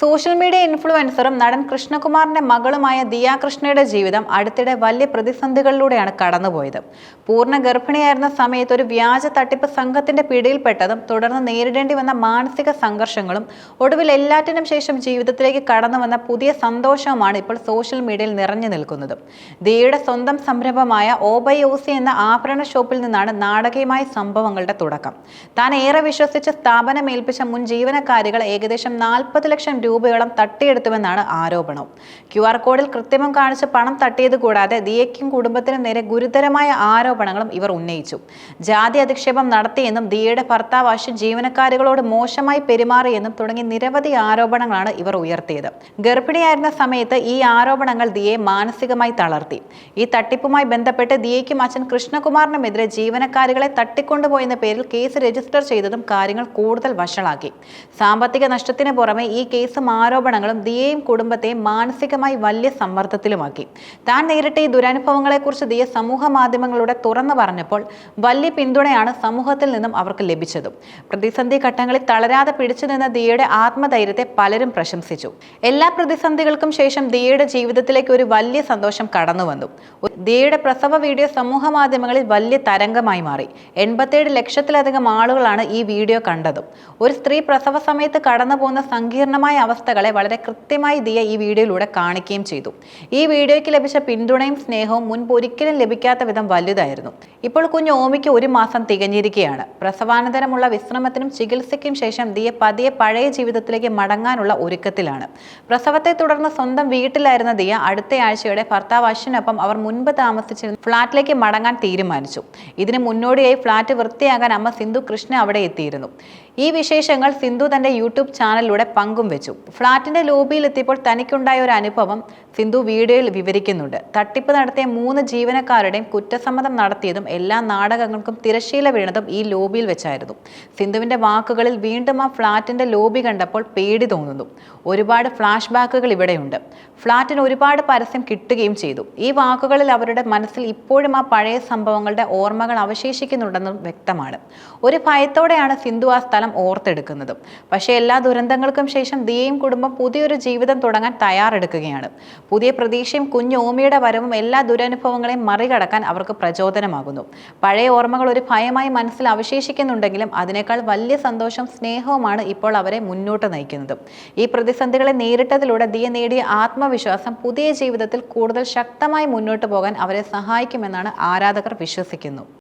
Social media ഇൻഫ്ലുവൻസറും നടൻ കൃഷ്ണകുമാറിന്റെ മകളുമായ ദിയ കൃഷ്ണയുടെ ജീവിതം അടുത്തിടെ വലിയ പ്രതിസന്ധികളിലൂടെയാണ് കടന്നുപോയത്. പൂർണ ഗർഭിണിയായിരുന്ന സമയത്ത് ഒരു വ്യാജ തട്ടിപ്പ് സംഘത്തിന്റെ പിടിയിൽപ്പെട്ടതും തുടർന്ന് നേരിടേണ്ടി വന്ന മാനസിക സംഘർഷങ്ങളും ഒടുവിൽ എല്ലാറ്റിനും ശേഷം ജീവിതത്തിലേക്ക് കടന്നു വന്ന പുതിയ സന്തോഷവുമാണ് ഇപ്പോൾ സോഷ്യൽ മീഡിയയിൽ നിറഞ്ഞു നിൽക്കുന്നത്. ദിയയുടെ സ്വന്തം സംരംഭമായ ഓബയോസി എന്ന ആഭരണ ഷോപ്പിൽ നിന്നാണ് നാടകീയമായ സംഭവങ്ങളുടെ തുടക്കം. താൻ ഏറെ വിശ്വസിച്ച് സ്ഥാപനമേൽപ്പിച്ച മുൻ ജീവനക്കാരികൾ ഏകദേശം നാൽപ്പത് ലക്ഷം രൂപയോളം തട്ടിയെടുത്തുവെന്നാണ് ആരോപണം. ക്യു ആർ കോഡിൽ കൃത്രിമം കാണിച്ച് പണം തട്ടിയത് കൂടാതെ ദിയയ്ക്കും കുടുംബത്തിനും നേരെ ഗുരുതരമായ ആരോപണങ്ങളും ഇവർ ഉന്നയിച്ചു. ജാതി അധിക്ഷേപം നടത്തിയെന്നും ദിയയുടെ ഭർത്താവ് അശ്വിൻ ജീവനക്കാരികളോട് മോശമായി പെരുമാറിയെന്നും തുടങ്ങി നിരവധി ആരോപണങ്ങളാണ് ഇവർ ഉയർത്തിയത്. ഗർഭിണിയായിരുന്ന സമയത്ത് ഈ ആരോപണങ്ങൾ ദിയെ മാനസികമായി തളർത്തി. ഈ തട്ടിപ്പുമായി ബന്ധപ്പെട്ട് ദിയയ്ക്കും അച്ഛൻ കൃഷ്ണകുമാറിനുമെതിരെ ജീവനക്കാരികളെ തട്ടിക്കൊണ്ടുപോയെന്ന പേരിൽ കേസ് രജിസ്റ്റർ ചെയ്തതും കാര്യങ്ങൾ കൂടുതൽ വഷളാക്കി. സാമ്പത്തിക നഷ്ടത്തിന് പുറമെ ഈ കേസും ആരോപണങ്ങളും ദിയയും കുടുംബത്തെ മാനസികമായി വലിയ സമ്മർദ്ദത്തിലുമാക്കി. താൻ നേരിട്ട ഈ ദുരനുഭവങ്ങളെക്കുറിച്ച് ദിയ സമൂഹ മാധ്യമങ്ങളുടെ തുറന്നു പറഞ്ഞപ്പോൾ വലിയ പിന്തുണയാണ് സമൂഹത്തിൽ നിന്നും അവർക്ക് ലഭിച്ചതും. പ്രതിസന്ധി ഘട്ടങ്ങളിൽ തളരാതെ പിടിച്ചു നിന്ന ദിയയുടെ ആത്മധൈര്യത്തെ പലരും പ്രശംസിച്ചു. എല്ലാ പ്രതിസന്ധികൾക്കും ശേഷം ദിയയുടെ ജീവിതത്തിലേക്ക് ഒരു വലിയ സന്തോഷം കടന്നു വന്നു ദിയയുടെ പ്രസവ വീഡിയോ സമൂഹ മാധ്യമങ്ങളിൽ വലിയ തരംഗമായി മാറി. എൺപത്തേഴ് ലക്ഷത്തിലധികം ആളുകളാണ് ഈ വീഡിയോ കണ്ടതും. ഒരു സ്ത്രീ പ്രസവ സമയത്ത് കടന്നു സങ്കീർണമായ അവസ്ഥകളെ വളരെ കൃത്യമായി ദിയ ഈ വീഡിയോയിലൂടെ കാണിക്കുകയും ചെയ്തു. ഈ വീഡിയോയ്ക്ക് ലഭിച്ച പിന്തുണയും സ്നേഹവും മുൻപ് ഒരിക്കലും ലഭിക്കാത്ത വിധം വലുതായിരുന്നു. ഇപ്പോൾ കുഞ്ഞ് ഓമിക്ക് ഒരു മാസം തികഞ്ഞിരിക്കുകയാണ്. പ്രസവാനന്തരമുള്ള വിശ്രമത്തിനും ചികിത്സയ്ക്കും ശേഷം ദിയ പതിയെ പഴയ ജീവിതത്തിലേക്ക് മടങ്ങാനുള്ള ഒരുക്കത്തിലാണ്. പ്രസവത്തെ തുടർന്ന് സ്വന്തം വീട്ടിലായിരുന്ന ദിയ അടുത്ത ആഴ്ചയോടെ ഭർത്താവ് അശ്വിനൊപ്പം അവർ മുൻപ് താമസിച്ചിരുന്ന ഫ്ളാറ്റിലേക്ക് മടങ്ങാൻ തീരുമാനിച്ചു. ഇതിന് മുന്നോടിയായി ഫ്ളാറ്റ് വൃത്തിയാകാൻ അമ്മ സിന്ധു കൃഷ്ണ അവിടെ എത്തിയിരുന്നു. ഈ വിശേഷങ്ങൾ സിന്ധു തന്റെ യൂട്യൂബ് ചാനലിലൂടെ പങ്കും വെച്ചു. ഫ്ളാറ്റിന്റെ ലോബിയിൽ എത്തിയപ്പോൾ തനിക്കുണ്ടായ ഒരു അനുഭവം സിന്ധു വീഡിയോയിൽ വിവരിക്കുന്നുണ്ട്. തട്ടിപ്പ് നടത്തിയ മൂന്ന് ജീവനക്കാരുടെയും കുറ്റസമ്മതം നടത്തിയതും എല്ലാ നാടകങ്ങൾക്കും തിരശ്ശീല വീണതും ഈ ലോബിയിൽ വെച്ചായിരുന്നു. സിന്ധുവിന്റെ വാക്കുകളിൽ വീണ്ടും ആ ഫ്ളാറ്റിന്റെ ലോബി കണ്ടപ്പോൾ പേടി തോന്നുന്നു. ഒരുപാട് ഫ്ലാഷ് ബാക്കുകൾ ഇവിടെയുണ്ട്. ഫ്ളാറ്റിന് ഒരുപാട് പരസ്യം കിട്ടുകയും ചെയ്തു. ഈ വാക്കുകളിൽ അവരുടെ മനസ്സിൽ ഇപ്പോഴും ആ പഴയ സംഭവങ്ങളുടെ ഓർമ്മകൾ അവശേഷിക്കുന്നുണ്ടെന്നും വ്യക്തമാണ്. ഒരു ഭയത്തോടെയാണ് സിന്ധു ആ സ്ഥലം ഓർത്തെടുക്കുന്നതും. പക്ഷേ എല്ലാ ദുരന്തങ്ങൾക്കും ശേഷം ദിയയും കുടുംബം പുതിയൊരു ജീവിതം തുടങ്ങാൻ തയ്യാറെടുക്കുകയാണ്. പുതിയ പ്രതീക്ഷയും കുഞ്ഞു ഓമിയുടെ വരവും എല്ലാ ദുരനുഭവങ്ങളെയും മറികടക്കാൻ അവർക്ക് പ്രചോദനമാകുന്നു. പഴയ ഓർമ്മകൾ ഒരു ഭയമായി മനസ്സിൽ അവശേഷിക്കുന്നുണ്ടെങ്കിലും അതിനേക്കാൾ വലിയ സന്തോഷം സ്നേഹവുമാണ് ഇപ്പോൾ അവരെ മുന്നോട്ട് നയിക്കുന്നത്. ഈ പ്രതിസന്ധികളെ നേരിട്ടതിലൂടെ ദിയ നേടിയ ആത്മവിശ്വാസം പുതിയ ജീവിതത്തിൽ കൂടുതൽ ശക്തമായി മുന്നോട്ട് അവരെ സഹായിക്കുമെന്നാണ് ആരാധകർ വിശ്വസിക്കുന്നു.